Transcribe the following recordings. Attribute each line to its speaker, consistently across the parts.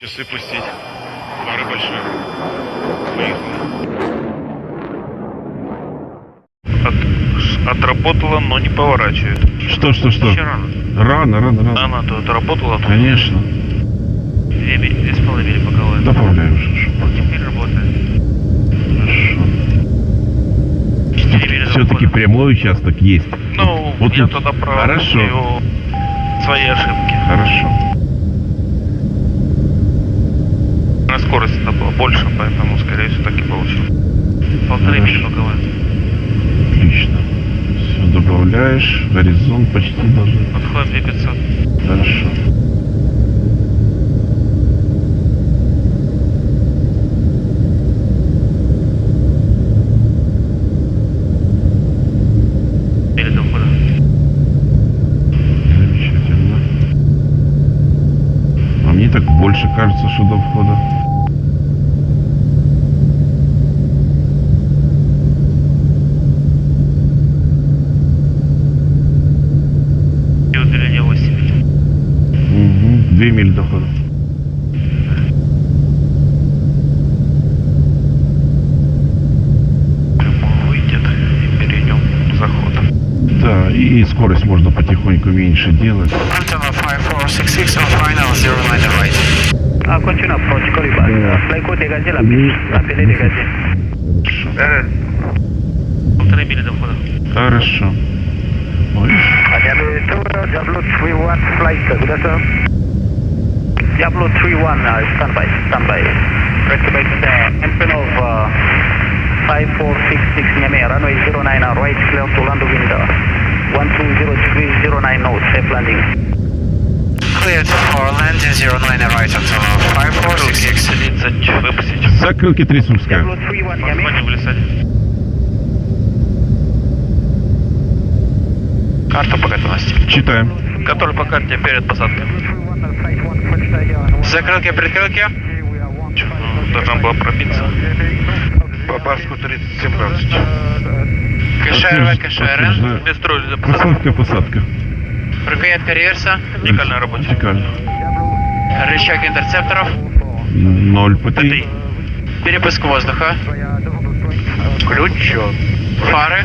Speaker 1: Часы пустить. Фары большие. Поехали. От- отработала, но не поворачивает.
Speaker 2: Что, что, что?
Speaker 1: Еще рано.
Speaker 2: Рано, рано, рано.
Speaker 1: Она-то отработала, тут
Speaker 2: Конечно.
Speaker 1: две, две с половиной боковые.
Speaker 2: Добавляю уже.
Speaker 1: Теперь работает.
Speaker 2: Хорошо. Все-таки прямой участок есть.
Speaker 1: Ну,
Speaker 2: Вот
Speaker 1: я
Speaker 2: тут.
Speaker 1: туда прав.
Speaker 2: Хорошо.
Speaker 1: Свои ошибки.
Speaker 2: Хорошо.
Speaker 1: На скорость было больше, поэтому, скорее всего, так и получил. Полторы мили
Speaker 2: Хорошо.
Speaker 1: боковые.
Speaker 2: Отлично. Все добавляешь. Горизонт почти должен.
Speaker 1: Отходим 2500.
Speaker 2: Хорошо. А мне так больше кажется, что до входа.
Speaker 1: И удлинение 8 миль.
Speaker 2: Угу. Две мили до входа.
Speaker 1: Прямой выйдет и перейдем заход.
Speaker 2: Да, и скорость можно потихоньку меньше делать.
Speaker 3: Antonov 5466 on final 09 right.
Speaker 4: Ah, continue approach, dégagé, la
Speaker 2: Oui.
Speaker 4: piste. Appelez dégagé.
Speaker 1: Полторы мили до входа.
Speaker 2: Хорошо. Ой,
Speaker 4: 2, Diablo 3-1 flight, afternoon. Diablo 3-1, uh, standby, standby. Retrobase, uh, Antonov uh, 5466 Niamey, runway 09 uh, right, clear to land wind uh, 120 degrees 09 knots, safe landing.
Speaker 3: Cleared for landing 09 right Antonov 5466.
Speaker 1: 30 выпустить.
Speaker 2: Закрылки Трясунская.
Speaker 4: Diablo 3-1 Niamey.
Speaker 3: Карта по готовности.
Speaker 2: Читаем.
Speaker 1: Который по карте перед посадкой.
Speaker 3: Закрылки, прикрылки.
Speaker 1: Должна была пробиться. По Барску 3017.
Speaker 3: КШРВ, КШРН.
Speaker 1: Без посадку.
Speaker 2: Посадка, посадка.
Speaker 3: Рукоятка реверса.
Speaker 1: Уникальная работа.
Speaker 2: Вертикально.
Speaker 3: Рычаг интерцепторов.
Speaker 2: Ноль по
Speaker 1: Три.
Speaker 2: три.
Speaker 3: Перепуск воздуха. Ключ. Фары.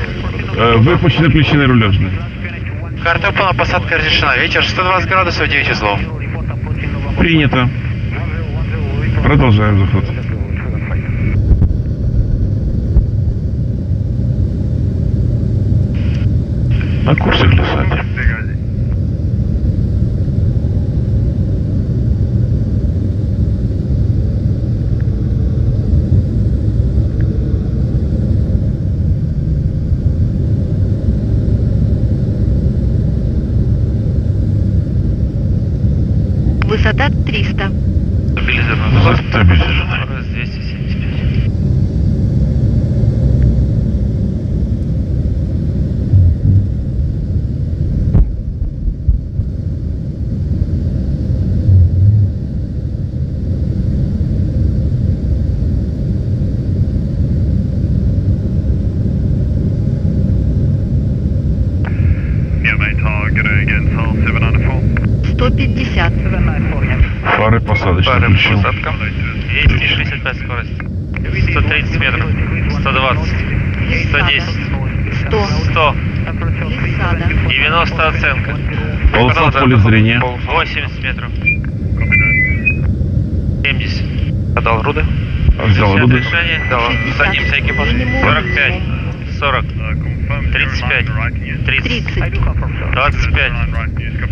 Speaker 2: Э, Выпущены включены рулежные.
Speaker 3: Выполнена, посадка разрешена. Ветер 120 градусов, 9 узлов.
Speaker 2: Принято. Продолжаем заход. На курсе к
Speaker 5: 150.
Speaker 2: Фары посадочные
Speaker 1: Пары
Speaker 2: включил.
Speaker 1: посадка. 265 скорость. 130 метров. 120. 110.
Speaker 5: 100.
Speaker 1: 100.
Speaker 5: Лисада.
Speaker 1: 90 оценка.
Speaker 2: Полоса в поле зрения.
Speaker 1: 80 метров. 70. Отдал руды.
Speaker 2: Взял руды.
Speaker 1: Решение. Дал. Садимся экипаж. 45. 40. 35. 30.
Speaker 5: 30.
Speaker 1: 25.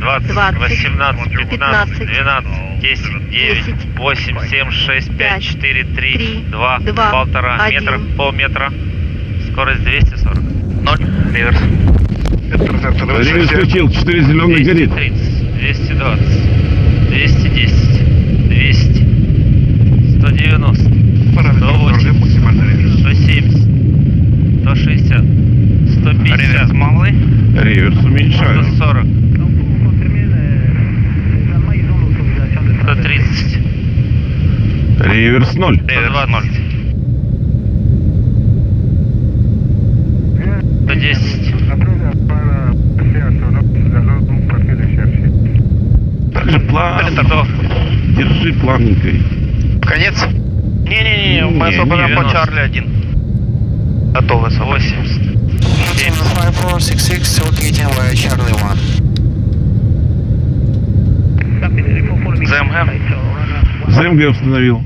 Speaker 1: 20,
Speaker 5: 20,
Speaker 1: 18, 15,
Speaker 5: 15,
Speaker 1: 12, 10, 9, 8, 7, 6, 5, 4, 3,
Speaker 5: 3,
Speaker 1: 2,
Speaker 5: два,
Speaker 1: полтора метра, полметра. Скорость 240. 0. Реверс.
Speaker 2: Релиз включил. 4 зеленых горит.
Speaker 1: 230, 220, 210,
Speaker 2: Реверс уменьшаю.
Speaker 1: 140, 130,
Speaker 2: Реверс 0.
Speaker 1: Реверс 0. 110,
Speaker 2: Также план. Держи плавненькой.
Speaker 3: Конец?
Speaker 1: Не-не-не, мы
Speaker 2: Не,
Speaker 1: освобождаем
Speaker 2: не.
Speaker 1: по Чарли 1. Готовы освободить.
Speaker 3: 5466, locating via Charlie 1.
Speaker 1: ЗМГ.
Speaker 2: ЗМГ установил.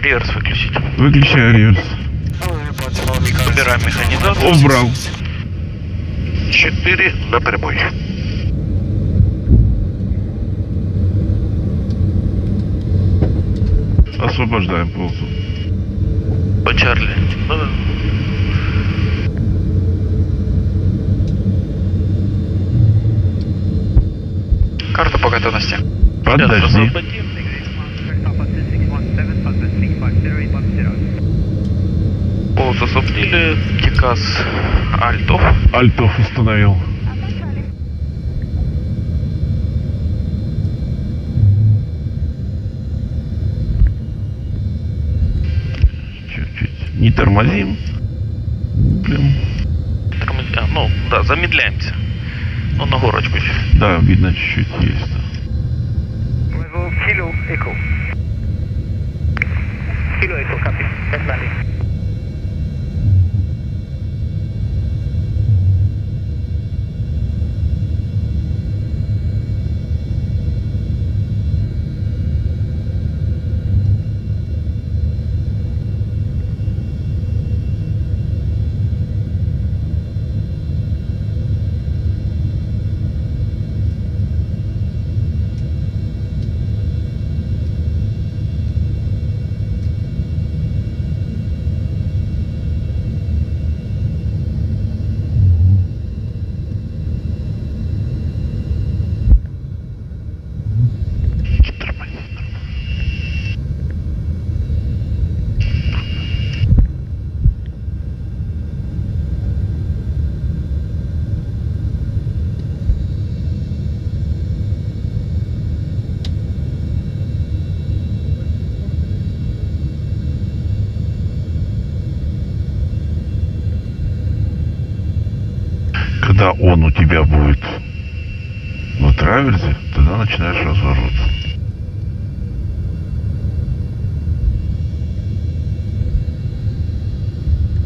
Speaker 1: Реверс выключить.
Speaker 2: Выключай реверс.
Speaker 1: Убираем механизацию.
Speaker 2: Убрал.
Speaker 1: 4 на прибой.
Speaker 2: Освобождаем полосу.
Speaker 1: По Чарли.
Speaker 3: Карта по готовности.
Speaker 2: Подожди.
Speaker 1: Полос освободили. Тикас Альтов.
Speaker 2: Альтов установил. Чуть-чуть. Не тормозим. Блин.
Speaker 1: Тормози- а, Ну, да, замедляемся. Ну, на горочку еще.
Speaker 2: Да, видно чуть-чуть есть.
Speaker 4: Level Kilo Echo. Kilo Echo, copy. That's landing.
Speaker 2: Когда он у тебя будет на траверзе, тогда начинаешь разворот.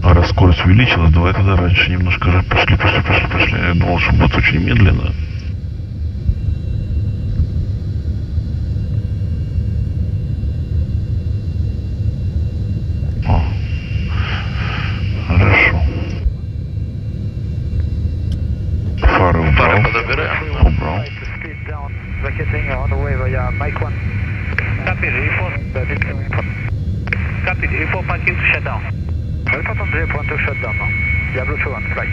Speaker 2: А раз скорость увеличилась, давай тогда раньше немножко пошли, пошли, пошли, пошли. Я думал, что будет очень медленно. О, хорошо. Фары убрал.
Speaker 1: Пары подобираем.
Speaker 2: Убрал.
Speaker 4: Speed down, vacating on the way via Mike 1. Copy, report. That is report. Copy, report parking to shut down. Report on the report to shut down now. Diablo 2 on flight.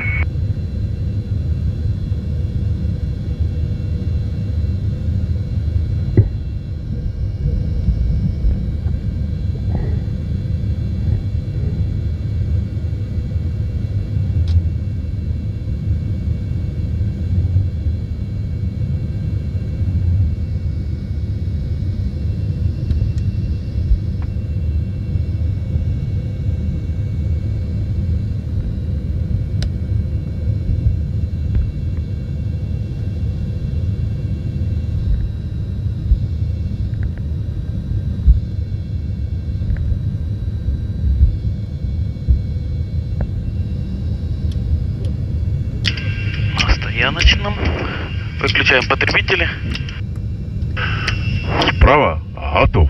Speaker 1: На стояночном. Выключаем потребители.
Speaker 2: Справа готов.